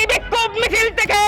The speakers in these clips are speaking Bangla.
এই বিক্ষোভ মিছিল থেকে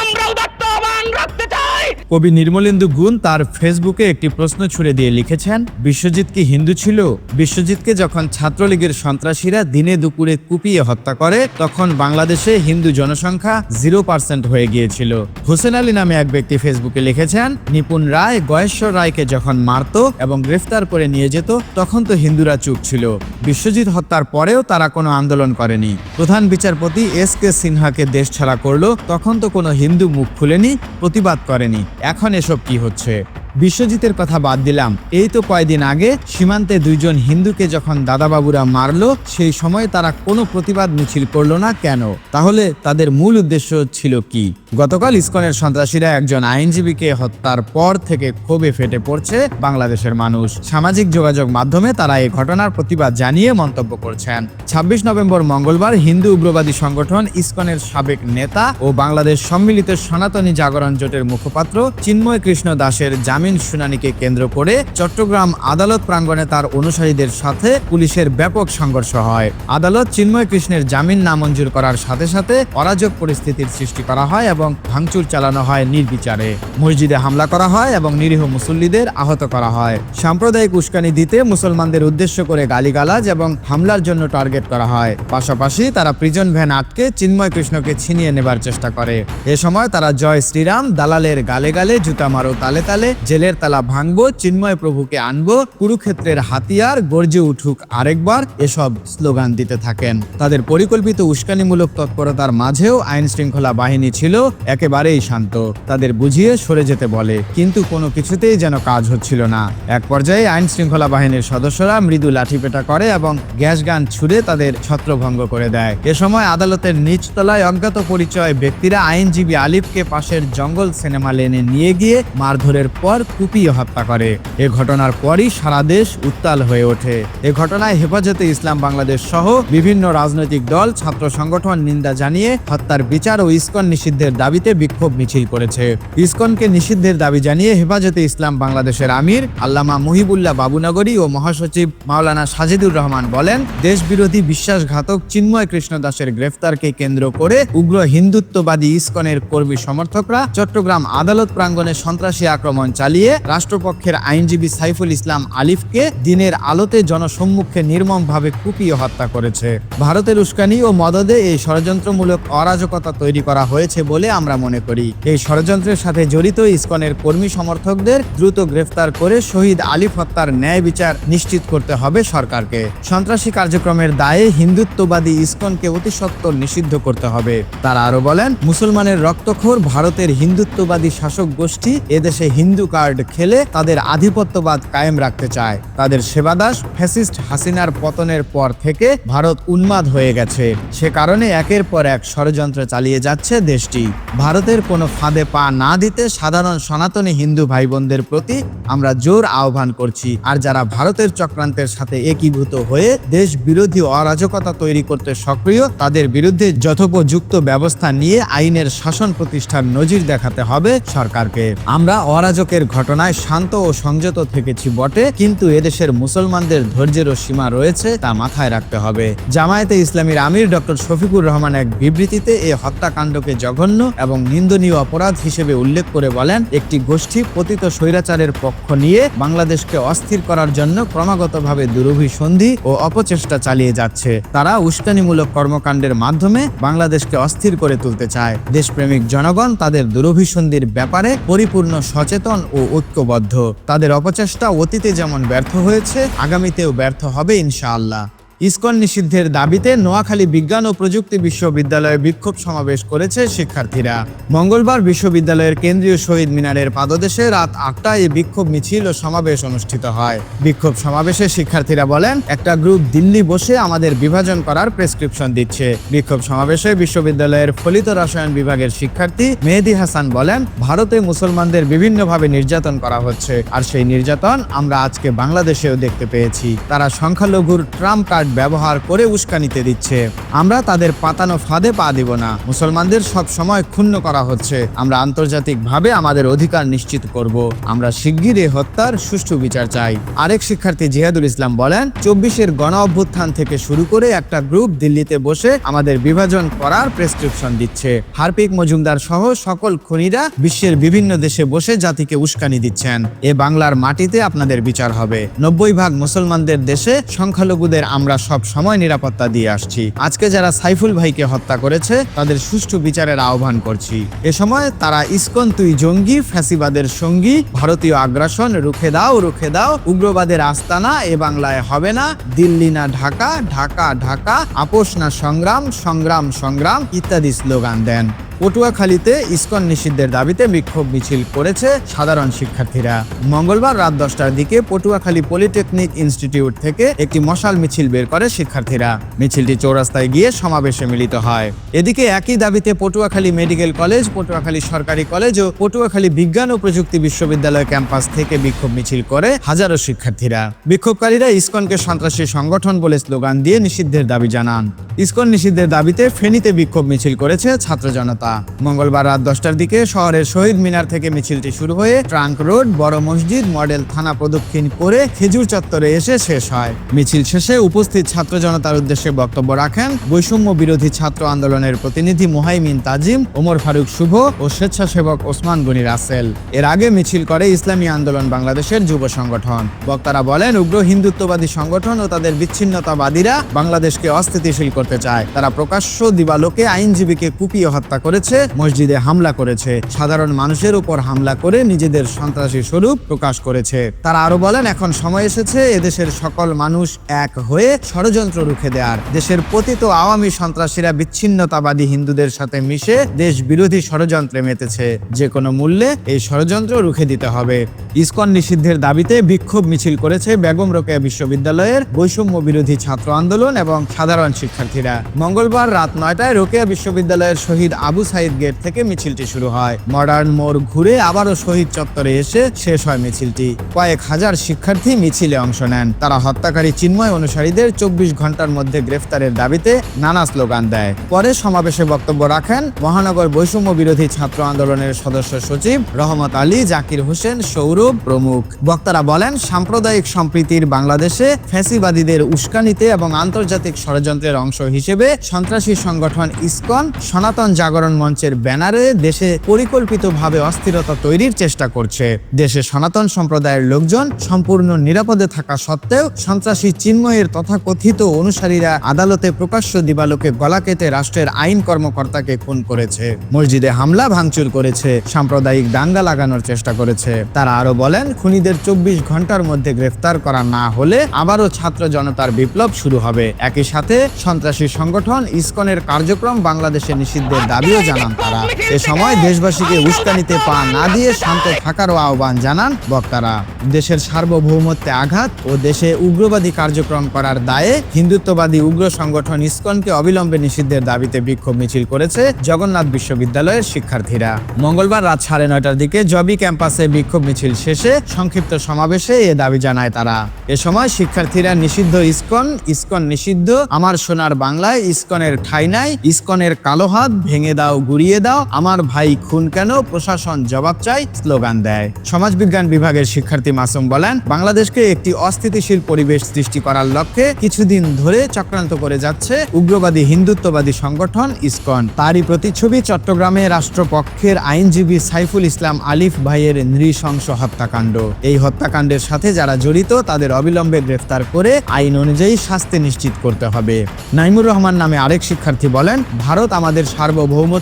আমরা উদাত্ত আহ্বান রাখতে চাই। কবি নির্মলেন্দু গুণ তার ফেসবুকে একটি প্রশ্ন ছুড়ে দিয়ে লিখেছেন, বিশ্বজিৎ কি হিন্দু ছিল? বিশ্বজিৎকে যখন ছাত্রলীগের সন্ত্রাসীরা দিনে দুপুরে কুপিয়ে হত্যা করে, তখন বাংলাদেশে হিন্দু জনসংখ্যা জিরো পার্সেন্ট হয়ে গিয়েছিল। হোসেন আলী নামে এক ব্যক্তি ফেসবুকে লিখেছেন, নিপুণ রায় গয়েশ্বর রায়কে যখন মারতো এবং গ্রেফতার করে নিয়ে যেত, তখন তো হিন্দুরা চুপ ছিল। বিশ্বজিৎ হত্যার পরেও তারা কোনো আন্দোলন করেনি। প্রধান বিচারপতি এস কে সিনহাকে দেশ ছাড়া করল, তখন তো কোনো হিন্দু মুখ খুলেনি, প্রতিবাদ করেনি। এখন এসব কি হচ্ছে? বিশ্বজিতের কথা বাদ দিলাম। এই তো কয়েকদিন আগে সীমান্তে দুইজন হিন্দুকে যখন দাদাবাবুরা মারল, সেই সময় তারা কোনো প্রতিবাদ মিছিল করল না কেন? তাহলে তাদের মূল উদ্দেশ্য ছিল কি? গতকাল ইসকনের সন্ত্রাসীরা একজন আইনজীবীকে হত্যার পর থেকে ক্ষোভে ফেটে পড়ছে বাংলাদেশের মানুষ। সামাজিক যোগাযোগ মাধ্যমে তারা এই ঘটনার প্রতিবাদ জানিয়ে মন্তব্য করছেন। ছাব্বিশ নভেম্বর মঙ্গলবার হিন্দু উগ্রবাদী সংগঠন ইসকনের সাবেক নেতা ও বাংলাদেশ সম্মিলিত সনাতনী জাগরণ জোটের মুখপাত্র চিন্ময় কৃষ্ণ দাসের জামিন শুনানিকে কেন্দ্র করে চট্টগ্রাম আদালত প্রাঙ্গণে তার অনুসারীদের সাথে পুলিশের ব্যাপক সংঘর্ষ হয়। আদালত চিন্ময় কৃষ্ণের জামিন নামঞ্জুর করার সাথে সাথে অরাজক পরিস্থিতির সৃষ্টি করা হয় এবং ভাঙচুর চালানো হয় নির্বিচারে। মসজিদে হামলা করা হয় এবং নিরীহ মুসল্লিদের আহত করা হয়। সাম্প্রদায়িক উস্কানি দিতে মুসলমানদের উদ্দেশ্য করে গালিগালাজ এবং হামলার জন্য টার্গেট করা হয়। পাশাপাশি তারা প্রিজন ভ্যান আটকে চিন্ময় কৃষ্ণকে ছিনিয়ে নেবার চেষ্টা করে। এ সময় তারা জয় শ্রীরাম, দালালের গালে গালে জুতা মারো, তালে তালে, জেলের তালা ভাঙবো, চিন্ময় প্রভুকে আনব, কুরুক্ষেত্রের হাতিয়ার গর্জে উঠুক আরেকবার, এসব স্লোগান দিতে থাকেন। তাদের পরিকল্পিত উস্কানিমূলক তৎপরতার মাঝেও আইন শৃঙ্খলা বাহিনী ছিল একেবারেই শান্ত। তাদের বুঝিয়ে সরে যেতে বলে, কিন্তু কোনো কিছুতেই যেন কাজ হচ্ছিল না। এক পর্যায়ে আইন শৃঙ্খলা বাহিনীর সদস্যরা মৃদু লাঠিপেটা করে এবং গ্যাস গান ছুড়ে তাদের ছত্রভঙ্গ করে দেয়। এ সময় আদালতের নিচতলায় অজ্ঞাত পরিচয় ব্যক্তিরা আইনজীবী আলিফকে পাশের জঙ্গল সিনেমা লেনে নিয়ে গিয়ে মারধরের পর কুপিয়ে হত্যা করে। এ ঘটনার পরই সারা দেশ উত্তাল হয়ে ওঠে। এ ঘটনায় হেফাজতে ইসলাম বাংলাদেশ সহ বিভিন্ন রাজনৈতিক দল, ছাত্র সংগঠন নিন্দা জানিয়ে হত্যার বিচার ও ইস্কন নিষিদ্ধের দাবিতে বিক্ষোভ মিছিল করেছে। ইসকনকে নিষিদ্ধের দাবি জানিয়ে হেফাজতে ইসলাম বাংলাদেশের আমির, আল্লামা মুহিবুল্লাহ বাবুনগরী ও মহাসচিব মাওলানা সাজিদুর রহমান বলেন, দেশবিরোধী বিশ্বাসঘাতক চিন্ময় কৃষ্ণ দাসের গ্রেফতারকে কেন্দ্র করে উগ্র হিন্দুত্ববাদী ইসকনের কর্মী সমর্থকরা চট্টগ্রাম আদালত প্রাঙ্গণে সন্ত্রাসী আক্রমণ চালিয়ে রাষ্ট্রপক্ষের আইনজীবী সাইফুল ইসলাম আলিফকে দিনের আলোতে জনসম্মুখে নির্মমভাবে কুপিয়ে হত্যা করেছে। ভারতের উস্কানি ও মদদে এই ষড়যন্ত্রমূলক অরাজকতা তৈরি করা হয়েছে বলে আমরা মনে করি। এই ষড়যন্ত্রের সাথে জড়িত ইসকনের কর্মী সমর্থকদের দ্রুত গ্রেফতার করে শহীদ আলিফ হত্যার ন্যায় বিচার নিশ্চিত করতে হবে সরকারকে। সন্ত্রাসী কার্যক্রমের দায়ে হিন্দুত্ববাদী ইসকনকে অতি সত্বর নিষিদ্ধ করতে হবে। তারা আরও বলেন, মুসলমানের রক্তখোর ভারতের হিন্দুত্ববাদী শাসক গোষ্ঠী এদেশে হিন্দু কার্ড খেলে তাদের আধিপত্যবাদ কায়েম রাখতে চায়। তাদের সেবাদাস ফ্যাসিস্ট হাসিনার পতনের পর থেকে ভারত উন্মাদ হয়ে গেছে। সে কারণে একের পর এক ষড়যন্ত্র চালিয়ে যাচ্ছে দেশটি। ভারতের কোনো ফাঁদে পা না দিতে সাধারণ সনাতনী হিন্দু ভাই বোনদের প্রতি আমরা জোর আহ্বান করছি। আর যারা ভারতের চক্রান্তের সাথে একীভূত হয়ে দেশ বিরোধী অরাজকতা তৈরি করতে সক্রিয়, তাদের বিরুদ্ধে যথোপযুক্ত ব্যবস্থা নিয়ে আইনের শাসন প্রতিষ্ঠার নজির দেখাতে হবে সরকারকে। আমরা অরাজকের ঘটনায় শান্ত ও সংযত থেকেছি বটে, কিন্তু এদেশের মুসলমানদের ধৈর্যেরও সীমা রয়েছে তা মাথায় রাখতে হবে। জামায়াতে ইসলামীর আমির ডক্টর শফিকুর রহমান এক বিবৃতিতে এ হত্যাকাণ্ডকে জঘন্য এবং নিন্দনীয় অপরাধ হিসেবে উল্লেখ করে বলেন, একটি গোষ্ঠী পতিত স্বৈরাচারের পক্ষ নিয়ে বাংলাদেশকে অস্থির করার জন্য ক্রমাগতভাবে দুরভিসন্ধি ও অপচেষ্টা চালিয়ে যাচ্ছে। তারা উস্কানিমূলক কর্মকাণ্ডের মাধ্যমে বাংলাদেশকে অস্থির করে তুলতে চায়। দেশপ্রেমিক জনগণ তাদের দুরভিসন্ধির ব্যাপারে পরিপূর্ণ সচেতন ও ঐক্যবদ্ধ। তাদের অপচেষ্টা অতীতে যেমন ব্যর্থ হয়েছে, আগামীতেও ব্যর্থ হবে ইনশাআল্লাহ। ইসকন নিষিদ্ধের দাবিতে নোয়াখালী বিজ্ঞান ও প্রযুক্তি বিশ্ববিদ্যালয়ে বিক্ষোভ সমাবেশ করেছে শিক্ষার্থীরা। মঙ্গলবার বিশ্ববিদ্যালয়ের কেন্দ্রীয় শহীদ মিনারের পাদদেশে রাত আটটায় এই বিক্ষোভ মিছিল ও সমাবেশ অনুষ্ঠিত হয়। বিক্ষোভ সমাবেশে শিক্ষার্থীরা বলেন, একটা গ্রুপ দিল্লি বসে আমাদের বিভাজন করার প্রেসক্রিপশন দিচ্ছে। বিক্ষোভ সমাবেশে বিশ্ববিদ্যালয়ের ফলিত রসায়ন বিভাগের শিক্ষার্থী মেহেদি হাসান বলেন, ভারতে মুসলমানদের বিভিন্নভাবে নির্যাতন করা হচ্ছে। আর সেই নির্যাতন আমরা আজকে বাংলাদেশেও দেখতে পেয়েছি। তারা সংখ্যালঘুর ট্রাম্প কার্ড কার্ড ব্যবহার করে উস্কানিতে দিচ্ছে। আমরা তাদের পাতানো ফাঁদে পা দিব না। মুসলমানদের সব সময় ক্ষুণ্ণ করা হচ্ছে। আমরা আন্তর্জাতিকভাবে আমাদের অধিকার নিশ্চিত করব। আমরা শিগগির এই হত্যার সুষ্ঠু বিচার চাই। আরেক শিক্ষার্থী জিহাদুল ইসলাম বলেন, চব্বিশের গণ অভ্যুত্থান থেকে শুরু করে একটা গ্রুপ দিল্লিতে বসে আমাদের বিভাজন করার প্রেসক্রিপশন দিচ্ছে। হারপিক মজুমদার সহ সকল খনিরা বিশ্বের বিভিন্ন দেশে বসে জাতিকে উস্কানি দিচ্ছেন। এ বাংলার মাটিতে আপনাদের বিচার হবে। নব্বই ভাগ মুসলমানদের দেশে সংখ্যালঘুদের আমরা সব সময় নিরাপত্তা দিয়ে আসছি। আজকে যারা সাইফুল ভাইকে হত্যা করেছে, তাদের সুষ্ঠু বিচারের আহ্বান করছি। এ সময় তারা ইস্কন তুই জঙ্গি, ফ্যাসিবাদের সঙ্গী, ভারতীয় আগ্রাসন, রুখে দাও রুখে দাও, উগ্রবাদের আস্তানা, এ বাংলায় হবে না, দিল্লি না ঢাকা ঢাকা ঢাকা, আপোষ না সংগ্রাম সংগ্রাম সংগ্রাম, ইত্যাদি স্লোগান দেন। পটুয়াখালীতে ইস্কন নিষিদ্ধের দাবিতে বিক্ষোভ মিছিল করেছে সাধারণ শিক্ষার্থীরা। মঙ্গলবার রাত দশটার দিকে পটুয়াখালী পলিটেকনিক ইনস্টিটিউট থেকে একটি মশাল মিছিল বের করে শিক্ষার্থীরা। মিছিলটি চৌরাস্তায় গিয়ে সমাবেশে মিলিত হয়। এদিকে একই দাবিতে পটুয়াখালী মেডিকেল কলেজ, পটুয়াখালী সরকারি কলেজ ও পটুয়াখালী বিজ্ঞান ও প্রযুক্তি বিশ্ববিদ্যালয় ক্যাম্পাস থেকে বিক্ষোভ মিছিল করে হাজারো শিক্ষার্থীরা। বিক্ষোভকারীরা ইস্কনকে সন্ত্রাসী সংগঠন বলে স্লোগান দিয়ে নিষিদ্ধের দাবি জানান। ইস্কন নিষিদ্ধের দাবিতে ফেনীতে বিক্ষোভ মিছিল করেছে ছাত্র জনতা। মঙ্গলবার রাত দশটার দিকে শহরের শহীদ মিনার থেকে মিছিলটি শুরু হয়ে ট্রাঙ্ক রোড, বড় মসজিদ, মডেল থানা প্রদক্ষিণ করে খেজুর চত্বরে এসে শেষ হয়। মিছিল শেষে উপস্থিত ছাত্র জনতার উদ্দেশ্যে বক্তব্য রাখেন বৈষম্য বিরোধী ছাত্র আন্দোলনের প্রতিনিধি মোহাইমিন তাজিম, ওমর ফারুক শুভ ও স্বেচ্ছাসেবক ওসমান গনি রাসেল। এর আগে মিছিল করে ইসলামী আন্দোলন বাংলাদেশের যুব সংগঠন। বক্তারা বলেন, উগ্র হিন্দুত্ববাদী সংগঠন ও তাদের বিচ্ছিন্নতাবাদীরা বাংলাদেশকে অস্থিতিশীল করতে চায়। তারা প্রকাশ্য দিবালোকে আইনজীবীকে কুপিয়ে হত্যা করেছে, মসজিদে হামলা করেছে। সাধারণ মানুষের উপর হামলা করে নিজেদের সন্ত্রাসী স্বরূপ প্রকাশ করেছে। তারা আরও বলেন, এখন সময় এসেছে, এদেশের সকল মানুষ এক হয়ে ষড়যন্ত্র রুখে দেওয়ার দেশের পতিত আওয়ামী সন্ত্রাসীরা বিচ্ছিন্নতাবাদী হিন্দুদের সাথে মিশে দেশ বিরোধী ষড়যন্ত্রে মেতেছে। যে কোনো মূল্যে এই ষড়যন্ত্র রুখে দিতে হবে। ইসকন নিষিদ্ধের দাবিতে বিক্ষোভ মিছিল করেছে বেগম রোকেয়া বিশ্ববিদ্যালয়ের বৈষম্য বিরোধী ছাত্র আন্দোলন এবং সাধারণ শিক্ষার্থীরা। মঙ্গলবার রাত নয়টায় রোকেয়া বিশ্ববিদ্যালয়ের শহীদ আবু সাইদ গেট থেকে মিছিলটি শুরু হয়। মডার্ন মোড় ঘুরে আবারও শহীদ চত্বরে এসে শেষ হয় মিছিলটি। কয়েক হাজার শিক্ষার্থী মিছিলে অংশ নেন। তারা হত্যাকারী চিন্ময় অনুসারীদের চব্বিশ ঘণ্টার মধ্যে গ্রেফতারের দাবিতে নানা স্লোগান দেয়। পরে সমাবেশে বক্তব্য রাখেন মহানগর বৈষম্য বিরোধী ছাত্র আন্দোলনের সদস্য সচিব রহমত আলী, জাকির হোসেন, সৌরভ প্রমুখ। বক্তারা বলেন, সাম্প্রদায়িক সম্প্রীতির বাংলাদেশে ফ্যাসিবাদীদের উস্কানিতে এবং আন্তর্জাতিক ষড়যন্ত্রের অংশ হিসেবে সন্ত্রাসী সংগঠন ইসকন সনাতন জাগরণ মঞ্চের ব্যানারে দেশে পরিকল্পিতভাবে অস্থিরতা তৈরির চেষ্টা করছে। দেশে সনাতন সম্প্রদায়ের লোকজন সম্পূর্ণ নিরাপদে থাকা সত্ত্বেও সন্ত্রাসী চিন্ময়ের তথাকথিত অনুসারীরা আদালতে প্রকাশ্য দিবালোকে গলা কেটে রাষ্ট্রের আইন কর্মকর্তাকে খুন করেছে। মসজিদে হামলা ভাঙচুর করেছে, সাম্প্রদায়িক দাঙ্গা লাগানোর চেষ্টা করেছে। তারা আরও বলেন, খুনিদের চব্বিশ ঘণ্টার মধ্যে গ্রেফতার করা না হলে আবারও ছাত্র জনতার বিপ্লব শুরু হবে। একই সাথে সন্ত্রাসী সংগঠন ইসকনের কার্যক্রম বাংলাদেশে নিষিদ্ধের দাবিও জানান তারা। এ সময় দেশবাসীকে উস্কানিতে পা না দিয়ে শান্ত থাকারও আহ্বান জানান বক্তারা। দেশের সার্বভৌমত্বে আঘাত ও দেশে উগ্রবাদী কার্যক্রম করার দায়ে হিন্দুত্ববাদী উগ্র সংগঠন ইসকনকে অবিলম্বে নিষিদ্ধের দাবিতে বিক্ষোভ মিছিল করেছে জগন্নাথ বিশ্ববিদ্যালয়ের শিক্ষার্থীরা। মঙ্গলবার রাত সাড়ে নয়টার দিকে জবি ক্যাম্পাসে বিক্ষোভ মিছিল শেষে সংক্ষিপ্ত সমাবেশে এ দাবি জানায় তারা। এ সময় শিক্ষার্থীরা নিষিদ্ধ ইসকন ইসকন নিষিদ্ধ, আমার সোনার বাংলায়, ইসকনের ঠাই নাই, ইসকনের কালো হাত ভেঙে দাও গুড়িয়ে দাও। আমার ভাই খুন কেন? প্রশাসন জবাব চাই, স্লোগান দেয়। সমাজবিজ্ঞান বিভাগের শিক্ষার্থী মাসুম বলেন, বাংলাদেশকে একটি অস্থিতিশীল পরিবেশ সৃষ্টি করার লক্ষ্যে কিছুদিন ধরে চক্রান্ত করে যাচ্ছে উগ্রবাদী হিন্দুত্ববাদী সংগঠন ইসকন। তারই প্রতিচ্ছবি চট্টগ্রামে রাষ্ট্রপক্ষের আইনজীবী সাইফুল ইসলাম আলিফ ভাইয়ের নৃশংস হত্যাকাণ্ড। এই হত্যাকাণ্ডের সাথে যারা জড়িত, তাদের অবিলম্বে গ্রেফতার করে আইন অনুযায়ী শাস্তি নিশ্চিত করতে হবে। নাইমুর রহমান নামে আরেক শিক্ষার্থী বলেন, ভারত আমাদের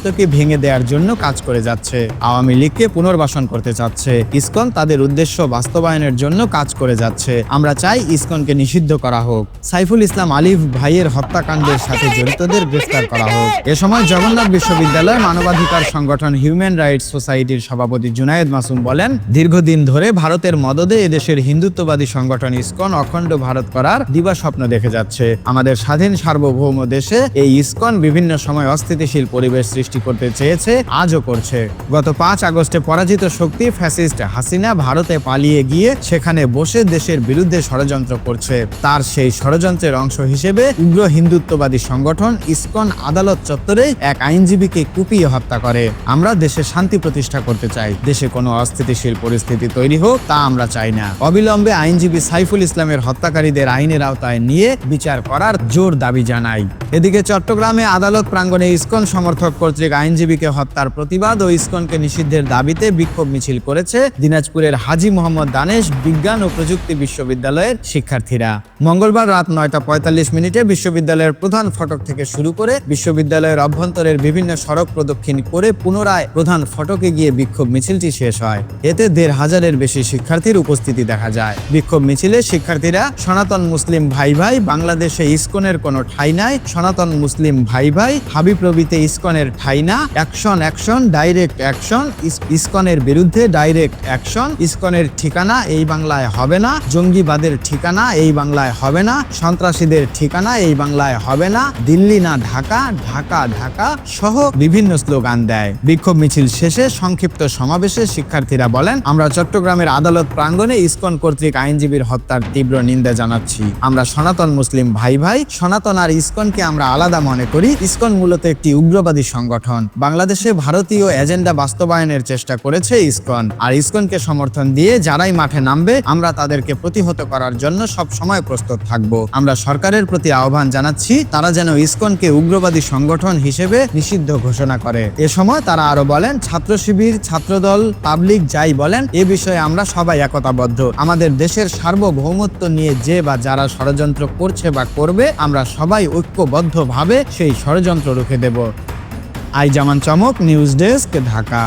সার্বভৌমত্বকে ভেঙে দেওয়ার জন্য কাজ করে যাচ্ছে। আওয়ামী লীগকে পুনর্বাসন করতে চাচ্ছে। ইসকন তাদের উদ্দেশ্য বাস্তবায়নের জন্য কাজ করে যাচ্ছে। আমরা চাই ইসকনকে নিষিদ্ধ করা হোক। সাইফুল ইসলাম আলিফ ভাইয়ের হত্যাকাণ্ডের সাথে জড়িতদের গ্রেফতার করা হোক। এ সময় জগন্নাথ বিশ্ববিদ্যালয়ের মানবাধিকার সংগঠন হিউম্যান রাইটস সোসাইটির সভাপতি জুনায়েদ মাসুম বলেন দীর্ঘদিন ধরে ভারতের মদদে এদেশের হিন্দুত্ববাদী সংগঠন ইসকন অখণ্ড ভারত করার দিবা স্বপ্ন দেখে যাচ্ছে। আমাদের স্বাধীন সার্বভৌম দেশে এই ইসকন বিভিন্ন সময় অস্থিতিশীল পরিবেশ সৃষ্টি করতে চেয়েছে, আজও করছে। গত পাঁচ আগস্টে পরাজিত শক্তি ফ্যাসিস্ট হাসিনা ভারতে পালিয়ে গিয়ে সেখানে বসে দেশের বিরুদ্ধে ষড়যন্ত্র করছে। তার সেই ষড়যন্ত্রের অংশ হিসেবে উগ্র হিন্দুত্ববাদী সংগঠন ইসকন আদালত চত্বরে এক আইনজীবীকে কুপিয়ে হত্যা করে। আমরা দেশে শান্তি প্রতিষ্ঠা করতে চাই। দেশে কোনো অস্থিতিশীল পরিস্থিতি তৈরি হোক, তা আমরা চাই না। অবিলম্বে আইনজীবী সাইফুল ইসলামের হত্যাকারীদের আইনের আওতায় নিয়ে বিচার করার জোর দাবি জানাই। এদিকে চট্টগ্রামে আদালত প্রাঙ্গণে ইসকন সমর্থক কর্তৃক আইনজীবীকে হত্যার প্রতিবাদ ও ইসকনকে নিষিদ্ধের দাবিতে বিক্ষোভ মিছিল করেছে দিনাজপুরের হাজি মোহাম্মদ দানেশ বিজ্ঞান ও প্রযুক্তি বিশ্ববিদ্যালয়ের শিক্ষার্থীরা। মঙ্গলবার রাত নয়টা পঁয়তাল্লিশ মিনিটে বিশ্ববিদ্যালয়ের প্রধান ফটক থেকে শুরু করে বিশ্ববিদ্যালয়ের অভ্যন্তরের বিভিন্ন সড়ক প্রদক্ষিণ করে পুনরায় প্রধান ফটকে গিয়ে বিক্ষোভ মিছিলটি শেষ হয়। এতে দেড় হাজারের বেশি শিক্ষার্থীর উপস্থিতি দেখা যায়। বিক্ষোভ মিছিলে শিক্ষার্থীরা, সনাতন মুসলিম ভাই ভাই, বাংলাদেশে ইসকনের কোনো ঠাই নাই, সনাতন মুসলিম ভাই ভাই হাবি ইসকনের ঠাই না। Action action, direct action. ইসকনের বিরুদ্ধে ডাইরেক্ট অ্যাকশন। ইসকনের ঠিকানা এই বাংলায় হবে না। জঙ্গিবাদের ঠিকানা এই বাংলায় হবে না। সন্ত্রাসীদের ঠিকানা এই বাংলায় হবে না। দিল্লি না ঢাকা ঢাকা ঢাকা সহ বিভিন্ন স্লোগান দেয়। বিক্ষোভ মিছিল শেষে সংক্ষিপ্ত সমাবেশে শিক্ষার্থীরা বলেন, আমরা চট্টগ্রামের আদালত প্রাঙ্গণে ইসকন কর্তৃক আইনজীবীর হত্যার তীব্র নিন্দা জানাচ্ছি। আমরা সনাতন মুসলিম ভাই ভাই সনাতন আর ইসকনকে আমরা আলাদা মনে করি। ইসকন মূলত একটি উগ্রবাদী সংগঠন। বাংলাদেশে ভারতীয় এজেন্ডা বাস্তবায়নের চেষ্টা করেছে ইসকন। আর ইসকনকে সমর্থন দিয়ে যারাই মাঠে নামবে, আমরা তাদেরকে প্রতিহত করার জন্য সব সময় প্রস্তুত থাকব। আমরা সরকারের প্রতি আহ্বান জানাচ্ছি, তারা যেন ইসকনকে উগ্রবাদী সংগঠন হিসেবে নিষিদ্ধ ঘোষণা করে। এ সময় তারা আরও বলেন, ছাত্র শিবির, ছাত্রদল, পাবলিক যাই বলেন, এ বিষয়ে আমরা সবাই একতাবদ্ধ। আমাদের দেশের সার্বভৌমত্ব নিয়ে যে বা যারা ষড়যন্ত্র করছে বা করবে, আমরা সবাই ঐক্যবদ্ধভাবে সেই ষড়যন্ত্র রুখে দেব। আই জামান চমক নিউজ ডেস্ক ঢাকা।